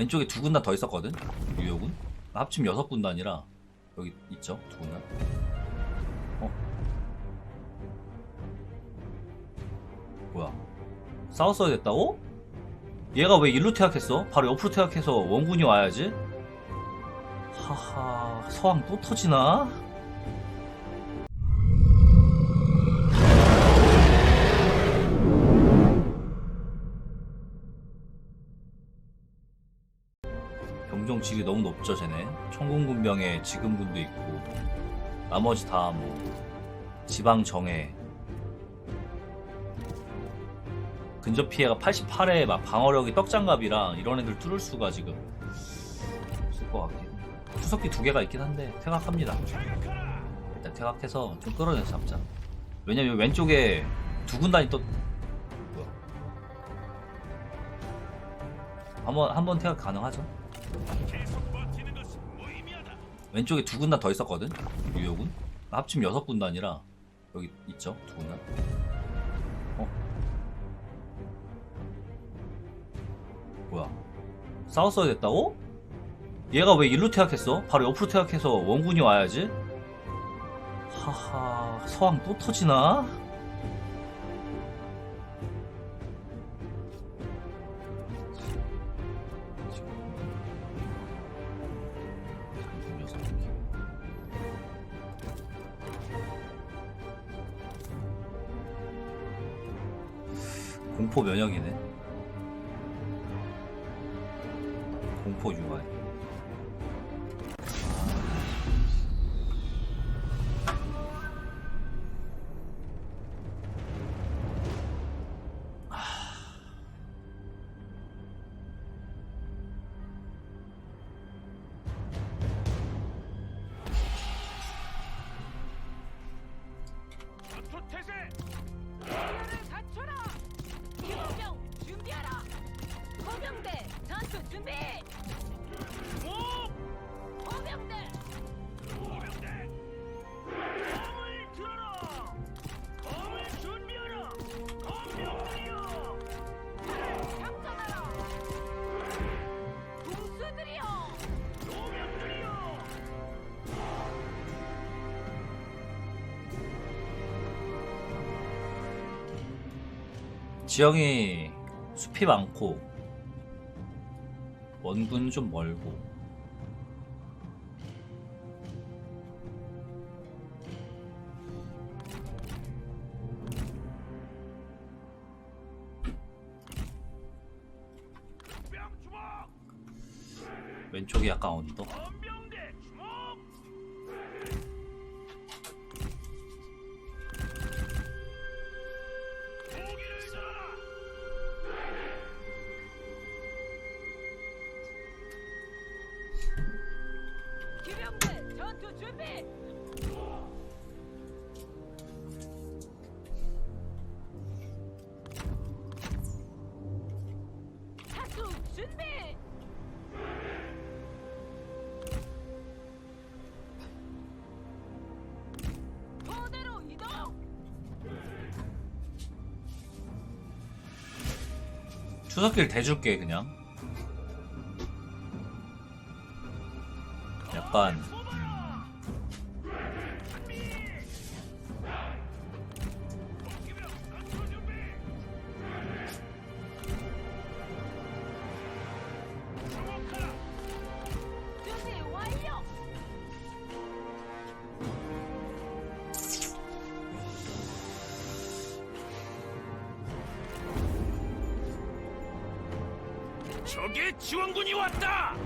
왼쪽에 두 군단 더 있었거든? 유효군 합치면 여섯 군단이라 여기 있죠? 두 군단 어? 뭐야? 싸웠어야 됐다고? 얘가 왜 일로 퇴학했어? 바로 옆으로 퇴학해서 원군이 와야지? 하하 서왕 또 터지나? 병정 질이 너무 높죠 쟤네. 청군군병에 지금군도 있고 나머지 다 뭐 지방 정예. 근접 피해가 88에 막 방어력이 떡장갑이랑 이런 애들 뚫을 수가 지금 없을 것 같긴. 투석기 두 개가 있긴 한데 퇴각합니다. 일단 퇴각해서 좀 끌어내서 잡자. 왜냐면 왼쪽에 두 군단이 또 뭐야. 한번 한번 퇴각 가능하죠 왼쪽에 두 군단 더 있었거든 유효군 합치면 여섯 군단이라 여기 있죠 두 군단 어 뭐야 싸웠어야 됐다고? 얘가 왜 일로 퇴학했어? 바로 옆으로 퇴학해서 원군이 와야지 하하 서왕 또 터지나? 공포 면역이네. 지형이 숲이 많고 원군 좀 멀고 추석길 대줄게 그냥. 약간 적의 지원군이 왔다!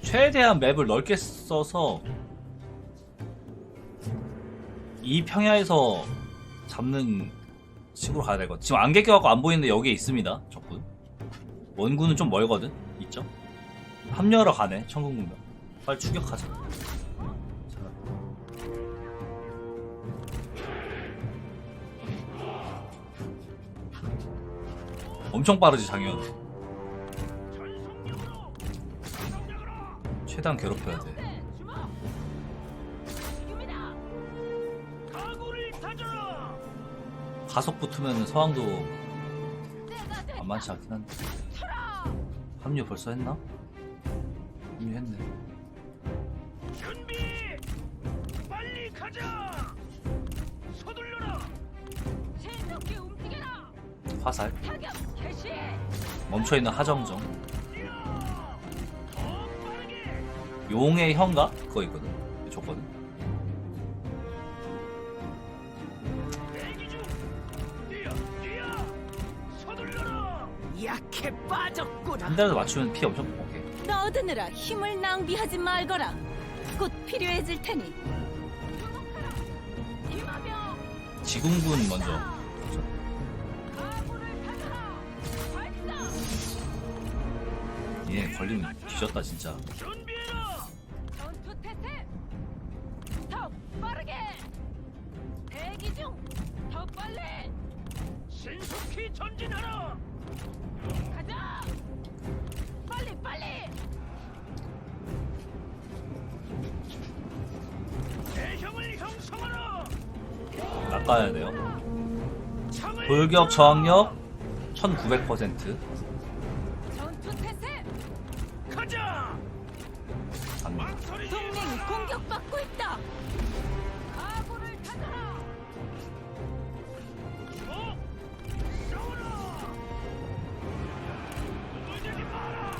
최대한 맵을 넓게 써서 이 평야에서 잡는 식으로 가야 될것 같아. 지금 안개 껴갖고 안 보이는데 여기에 있습니다. 적군. 원군은 좀 멀거든. 있죠? 합류하러 가네. 천군군병. 빨리 추격하자. 엄청 빠르지 장현. 최대한 괴롭혀야 돼. 가속 붙으면 됐다. 만만치 않긴 한데. 합류 벌써 했나? 합류했네 준비. 빨리. 멈춰있는 하정정. 용의 형가? 그거 있거든 줬거든. 약해 빠졌구나. 한 대라도 맞추면 피 엄청 오케이 떠드느라 힘을 낭비하지 말거라. 곧 필요해질 테니. 지궁군 먼저 얘 걸리면 뒤졌다 진짜 준비해라. 전투 태세. 더 빠르게. 대기 중. 더 빨리. 신속히 전진하라. 가자. 빨리 빨리. 대형을 형성하라. 낚아야 돼요 돌격 저항력 1900% 공격받고 있다. 가구를 타져라. 어? 싸워라. 물들지 마라.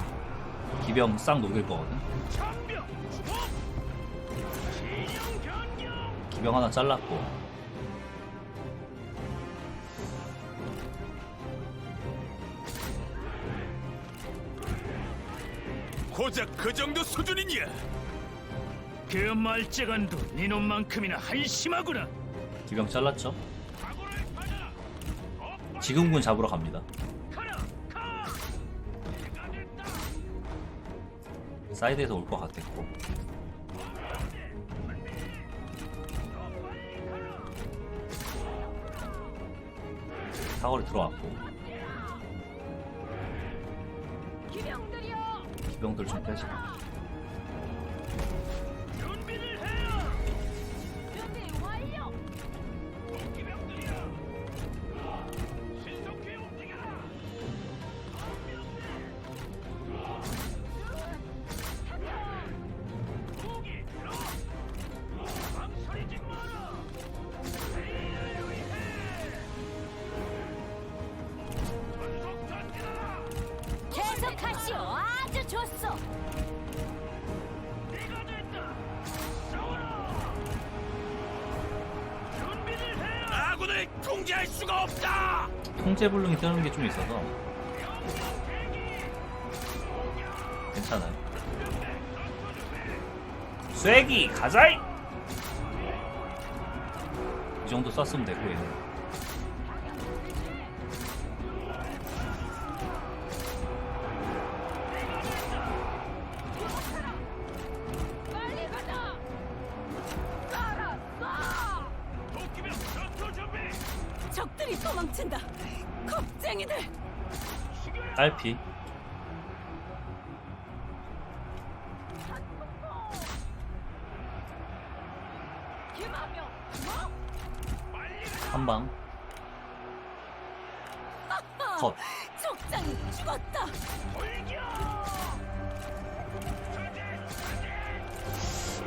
기병 싹 녹일 거거든 장병 주목. 진영 변경. 기병 하나 잘랐고 고작 그 정도 수준이냐? 그 말재간도 네 놈만큼이나 한심하구나. 기병 잘랐죠 지금군 잡으러 갑니다. 사이드에서 올 것 같았고. 사거리 들어왔고 기병들이여. 기병들 좀 빼자 통제할 수가 없다. 통제 불능이 뜨는 게 좀 있어서. 괜찮아요. 쐐기 가자이! 이 정도 썼으면 되고 얘는 딸피? 한방 컷 족장이 죽었다.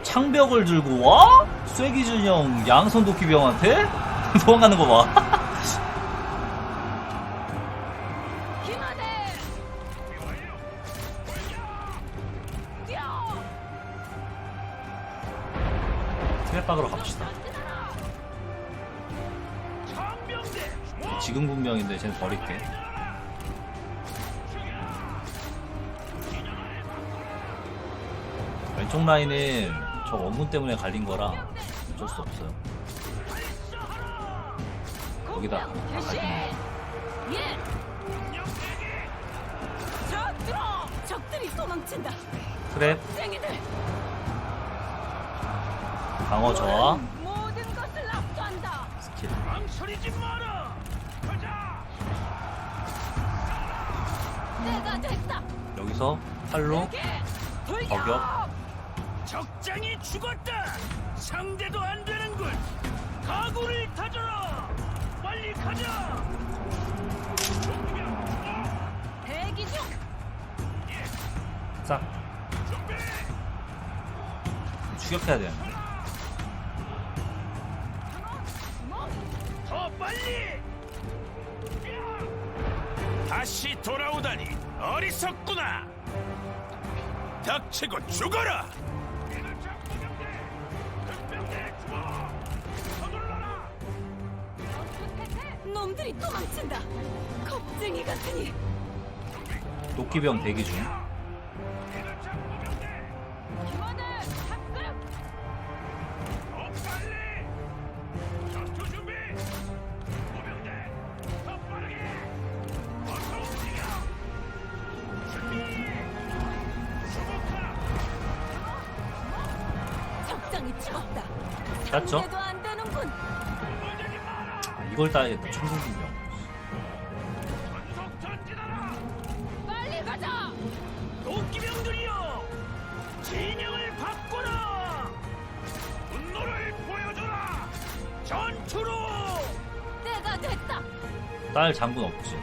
창벽을 들고 와? 쐐기 준영 양손 도끼병한테 도망가는 거 봐. 트랩박으로 갑시다. 지금 분명인데 쟤는 버릴게. 왼쪽 라인은 저 원문 때문에 갈린 거라 어쩔 수 없어요. 공격 개시. 예. 적들이 도망친다. 트랩. 방어 저하 모든 것을 압수한다. 스킬 망설이지 마라. 가자. 내가 됐다. 여기서 팔로. 저격 적장이 죽었다. 상대도 안 되는군. 아군을 다져라. 빨리 가자. 대기 중. 싹 추격해야 되는데 빨리. 다시 돌아오다니 어리석구나. 닥치고 죽어라. 놈들이 도망친다. 겁쟁이 같으니 도끼병 대기 중 아, 이걸 따야겠다 전진하라! 빨리 가자. 도끼병들이여! 진영을 바꿔라! 분노를 보여줘라! 전투로! 때가 됐다. 딸 장군 없지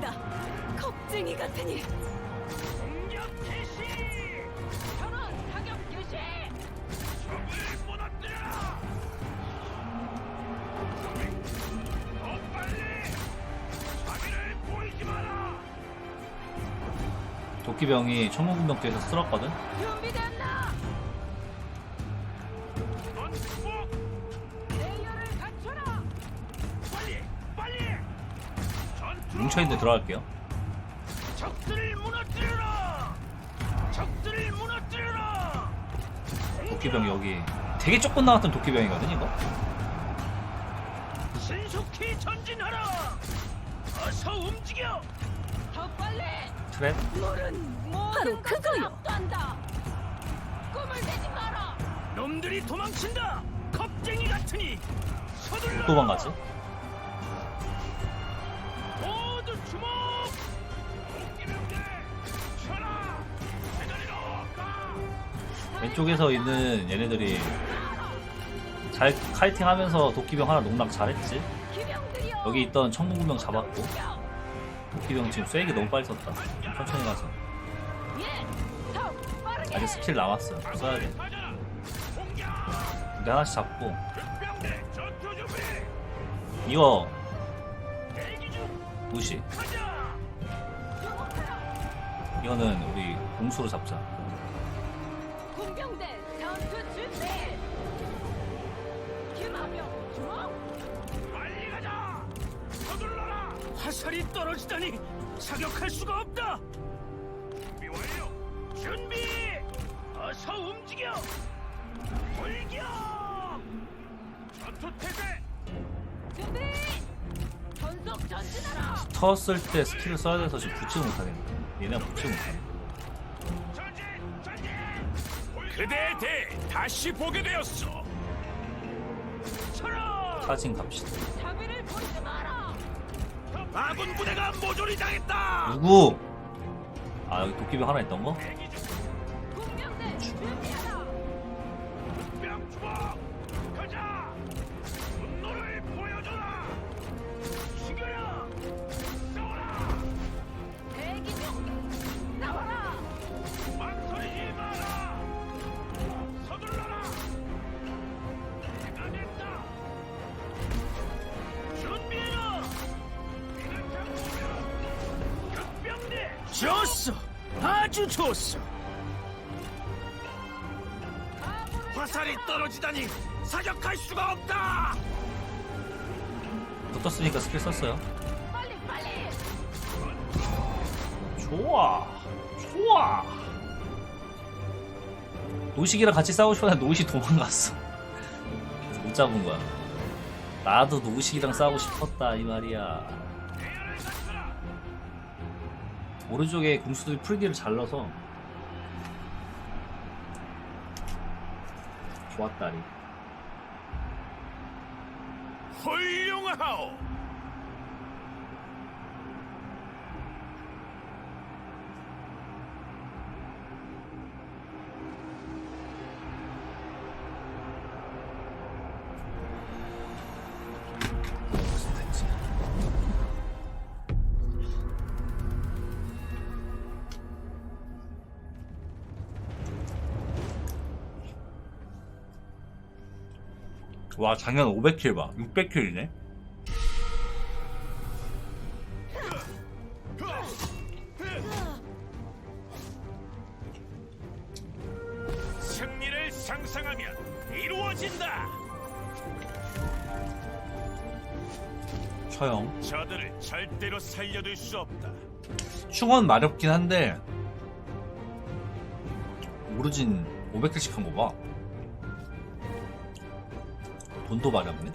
도망친다. 겁쟁이 같으니 공격 개시! 전원 사격 개시. 적을 무너뜨려라! 더 빨리! 자비를 보이지 마라! 도끼병이 천국군병 뒤에서 쓸었거든 준비됐나? 뭉쳐있는 데 들어갈게요 적들을 무너뜨려라! 적들을 무너뜨려라! 도끼병 여기 되게 조금 나왔던 도끼병이거든 이거 신속히 전진하라! 어서 움직여! 더 빨리. 트랩 물은 바로 모든 것을 그거요. 압도한다. 꿈을 내지 마라. 놈들이 도망친다! 겁쟁이 같으니! 서둘러! 도망가지 왼쪽에서 있는 얘네들이 잘 카이팅 하면서 도끼병 하나 농락 잘했지. 여기 있던 천국군병 잡았고. 도끼병 지금 쐐기 너무 빨리 썼다 천천히 가서. 아직 스킬 남았어 써야 돼! 근데 하나씩 잡고! 이거! 무시. 이거는 우리 공수로 잡자 화살이 떨어지다니 사격할 수가 없다! 준비 완료! 준비! 어서 움직여! 돌격! 전투 태세! 준비. 전속 전진하라. 쳤을 때 스킬을 써야 돼서 지금 붙지 못하겠네 얘네가 붙지 전진! 전진! 그대의 대 다시 보게 되었어! 사진 갑시다 자비를 부대가 모조리 당했다! 누구? 아 여기 도끼병 하나 있던 거? 좋았어! 아주 좋았어! 화살이 떨어지다니 사격할 수가 없다! 붙었으니까 스킬 썼어요 빨리 빨리. 좋아 좋아 노식이랑 같이 싸우고 싶었는데 노식 도망갔어 그래서 못 잡은 거야 나도 노식이랑 싸우고 싶었다 이 말이야 오른쪽에 궁수들이 풀기를 잘 넣어서 좋았다리 훌륭하오! 와 작년 500킬 봐 600킬이네 승리를 상상하면 이루어진다. 처형 저들을 절대로 살려둘 수 없다. 충원 마렵긴 한데 오르진 500킬씩 한 거 봐. 돈도 마렵네.